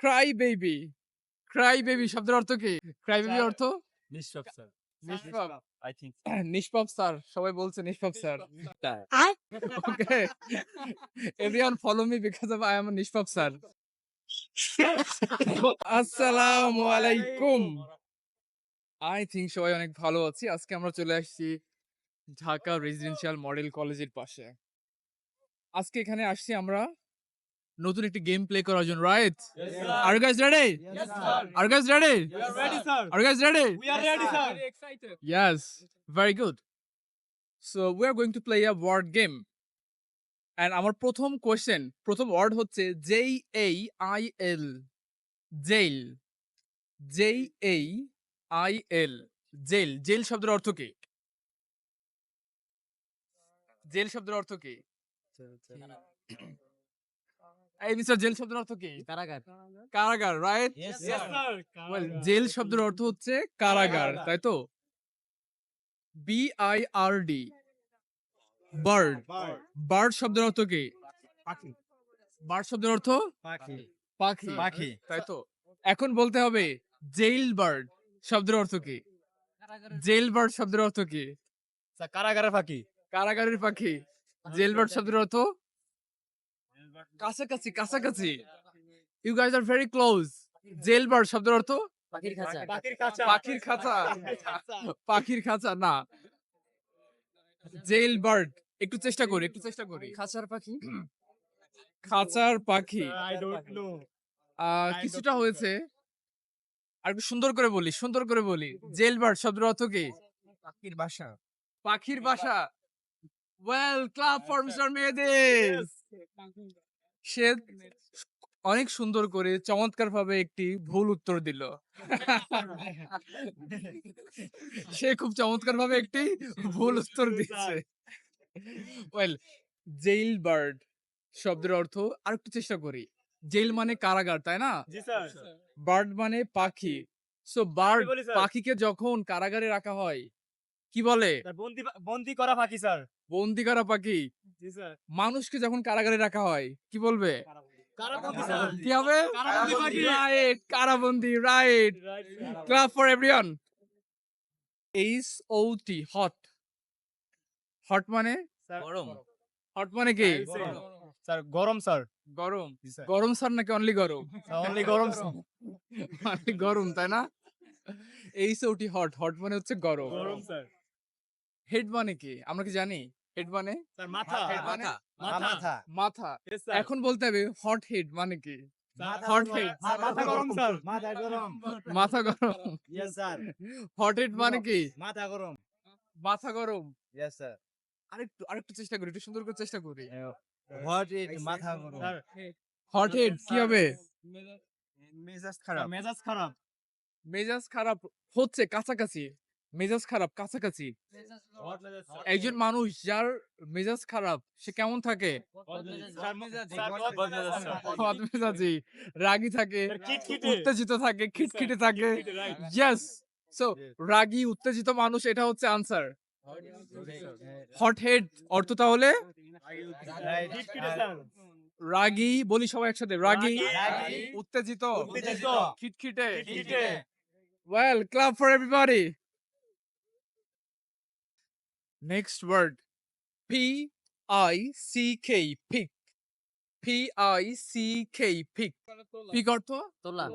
Cry baby cry baby শব্দের অর্থ কি? ক্রাই বেবি অর্থ? নিষ্পাপ স্যার। নিষ্পাপ আই থিংক নিষ্পাপ স্যার সবাই বলছে নিষ্পাপ sir. Okay everyone follow me because of I am নিষ্পাপ স্যার। আসসালামু আলাইকুম। আই থিংক সবাই অনেক ভালো আছি। আজকে আমরা চলে আসছি ঢাকা রেজিডেন্সিয়াল মডেল কলেজের পাশে। আজকে এখানে আসছি আমরা নতুন একটি গেম প্লে করার জন্য right are guys ready are guys ready are guys ready we are ready sir Yes, very good. So we are going to play a word game. And আমার প্রথম কোয়েশ্চেন প্রথম ওয়ার্ড হচ্ছে J A I L jail J A I L jail jail শব্দের অর্থ কি? Jail শব্দের অর্থ কি? এই মিস্টার জেল শব্দের অর্থ কি? কারাগার। কারাগার। রাইট ওয়েল জেল শব্দের অর্থ হচ্ছে কারাগার তাই তো? B I R D bird bird শব্দের অর্থ কি? পাখি। বার্ড শব্দের অর্থ? পাখি। পাখি পাখি। তাই তো? এখন বলতে হবে জেইল বার্ড শব্দের অর্থ কি? জেল বার্ড শব্দের অর্থ কি? কারাগারের পাখি। কারাগারের পাখি। জেল বার্ড শব্দের অর্থ? কাছাকাছি কাছাকাছি। You guys are very close jail bird শব্দের অর্থ? পাখির খাঁচা। পাখির খাঁচা। পাখির খাঁচা। না। জেল বার্ড একটু চেষ্টা করি একটু চেষ্টা করি। খাঁচার পাখি? খাঁচার পাখি। আই ডোন্ট নো আহ, কিছুটা হয়েছে। আর একটু সুন্দর করে বলি সুন্দর করে বলি। জেল বার্ড শব্দের অর্থ কি? পাখির বাসা। পাখির বাসা। Well clap for mister Mehedi's সে অনেক সুন্দর করে চমৎকার ভাবে একটি ভুল উত্তর দিল। সে খুব চমৎকার ভাবে একটি ভুল উত্তর দিচ্ছে ওয়েল জেইল বার্ড শব্দের অর্থ আর একটু চেষ্টা করি। জেল মানে কারাগার তাই না? বার্ড মানে পাখি। সো বার্ড পাখিকে যখন কারাগারে রাখা হয় কি বলে? বন্দি বন্দি করা পাখি স্যার। বন্দি করা পাখি জি স্যার। মানুষকে যখন কারাগারে রাখা হয় কি বলবে? কারাবন্দি। কি হবে? Right কারাবন্দি right clap for everyone H O T hot hot মানে? গরম। হট মানে কি? স্যার গরম স্যার। গরম। গরম স্যার নাকি অনলি গরম? অনলি গরম মানে গরম তাই না? H O T hot hot মানে হচ্ছে গরম। গরম স্যার। হেড মানে কি? আমরা কি জানি? হেড মানে স্যার মাথা। Head মানে মাথা। মাথা। এখন বলতে হবে হট হেড মানে কি? মাথা গরম স্যার। মাথা গরম। মাথা গরম। ইয়েস স্যার হট হেড মানে কি? মাথা গরম। মাথা গরম। ইয়েস স্যার আরেকটু আরেকটু চেষ্টা করি একটু সুন্দর করে চেষ্টা করি। হোয়াট ইজ মাথা গরম। হট হেড কি হবে? মেজাজ স্যার, মেজাজ খারাপ মেজাজ খারাপ হচ্ছে কাছাকাছি। মেজাজ খারাপ কাছাকাছি। একজন মানুষ যার মেজাজ খারাপ সে কেমন থাকে? বদমেজাজ, রাগী থাকে উত্তেজিত থাকে খিটখিটে থাকে. ইয়েস সো রাগী উত্তেজিত মানুষ এটা হচ্ছে আনসার হট হেড অর্থ তাহলে। রাগী বলি সবাই একসাথে রাগী উত্তেজিত উত্তেজিত, খিটখিটে। খিটখিটে। Well clap for everybody next word P I C K pick P I C K pick pick অর্থ তোলা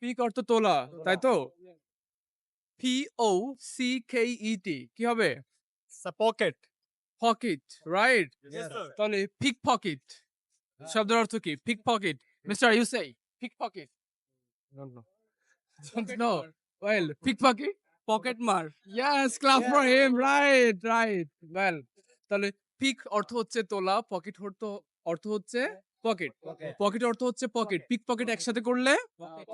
পিক অর্থ তোলা তাই তো? পি ও সি কে ই টি কি হবে? Pocket pocket right Yes, sir. তাহলে পিক পকেট শব্দের অর্থ কি? Pick pocket mister you say pick pocket don't know. Well, pickpocket, pocket মার yes clap for him. Right right. Well, তাহলে পিক অর্থ হচ্ছে তোলা পকেট অর্থ অর্থ হচ্ছে পকেট পকেট অর্থ হচ্ছে পকেট পিক পকেট একসাথে করলে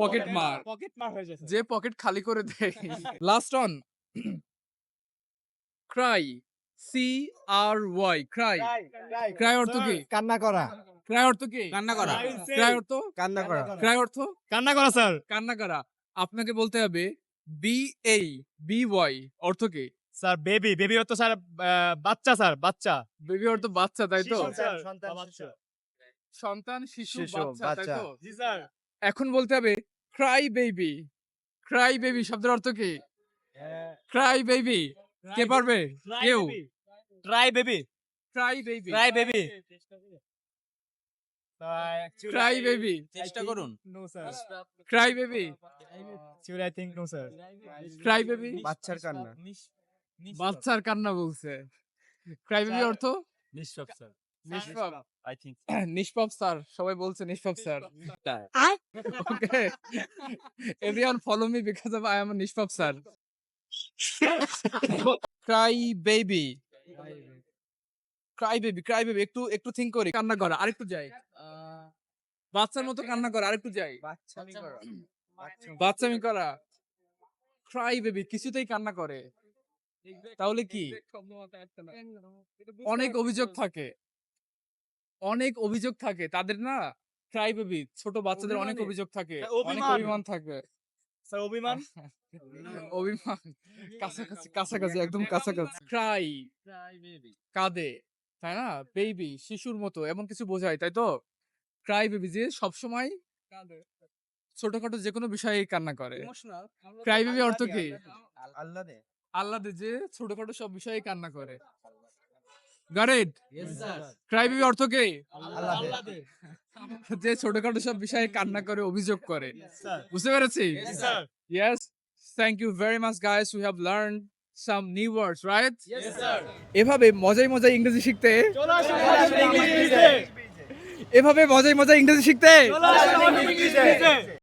পকেট মার পকেট মার হয়ে যায় যে পকেট খালি করে দেয়। Last one cry C R Y cry cry অর্থ কি? কান্না করা। ক্রাই অর্থ কি? কান্না করা। ক্রাই অর্থ? কান্না করা। ক্রাই অর্থ? কান্না করা স্যার কান্না করা। আপনাকে বলতে হবে বি এ বি ওয়াই অর্থ কি? স্যার বেবি বেবি হতো স্যার বাচ্চা স্যার বাচ্চা। বেবি অর্থ বাচ্চা তাই তো? সন্তান, শিশু। বাচ্চা তাই তো? জি স্যার। এখন বলতে হবে ক্রাই বেবি ক্রাই বেবি শব্দের অর্থ কি? ক্রাই বেবি কে পারবে? কেউ। Try baby cry baby try baby cry baby চেষ্টা করুন no sir cry baby Actually, I think no, sir. Cry baby বাচ্চার কান্না। বাচ্চার কান্না বলছে। ক্রাই বেবি অর্থ? নিঃসব স্যার। নিষ্পাপ। আই থিংক নিষ্পাপ স্যার। সবাই বলছে নিষ্পাপ sir. Okay everyone follow me because of I am নিষ্পাপ sir. Cry baby cry baby cry baby একটু একটু থিঙ্ক করি। কান্না করা। আরেকটু যাই। বাচ্চার মতো কান্না করা। আরেকটু যাই। বাচ্চামি করা। বাচ্চামি করা ক্রাই বেবি কিছুতেই কান্না করে। তাহলে কি? অনেক অভিযোগ থাকে। অনেক অভিযোগ থাকে। তাদের না ক্রাই বেবি ছোট বাচ্চাদের অনেক অভিযোগ থাকে। হ্যাঁ, অনেক অভিমান। অভিমান থাকে। অভিমান? অভিমান। কাছাকাছি কাছাকাছি একদম কাছাকাছি। ক্রাই কাঁদে তাই না? বেবি শিশুর মতো এমন কিছু বোঝায় তাই তো? ক্রাই বেবি যে সবসময় ছোটখাটো যে কোনো বিষয়ে কান্না করে। ক্রাই বেবি অর্থ কি? আল্লাহ দে আল্লাদে যে ছোটখাটো সব বিষয়ে কান্না করে। গারেড ক্রাই বেবি অর্থ কি? আল্লাহ দে যে ছোটখাটো সব বিষয়ে কান্না করে অভিযোগ করে। বুঝতে পেরেছি. Thank you very much, guys. We have learned some new words, right? Sir এভাবে মজাই মজাই ইংরেজি শিখতে এভাবে মজাই মজাই ইংরেজি শিখতে।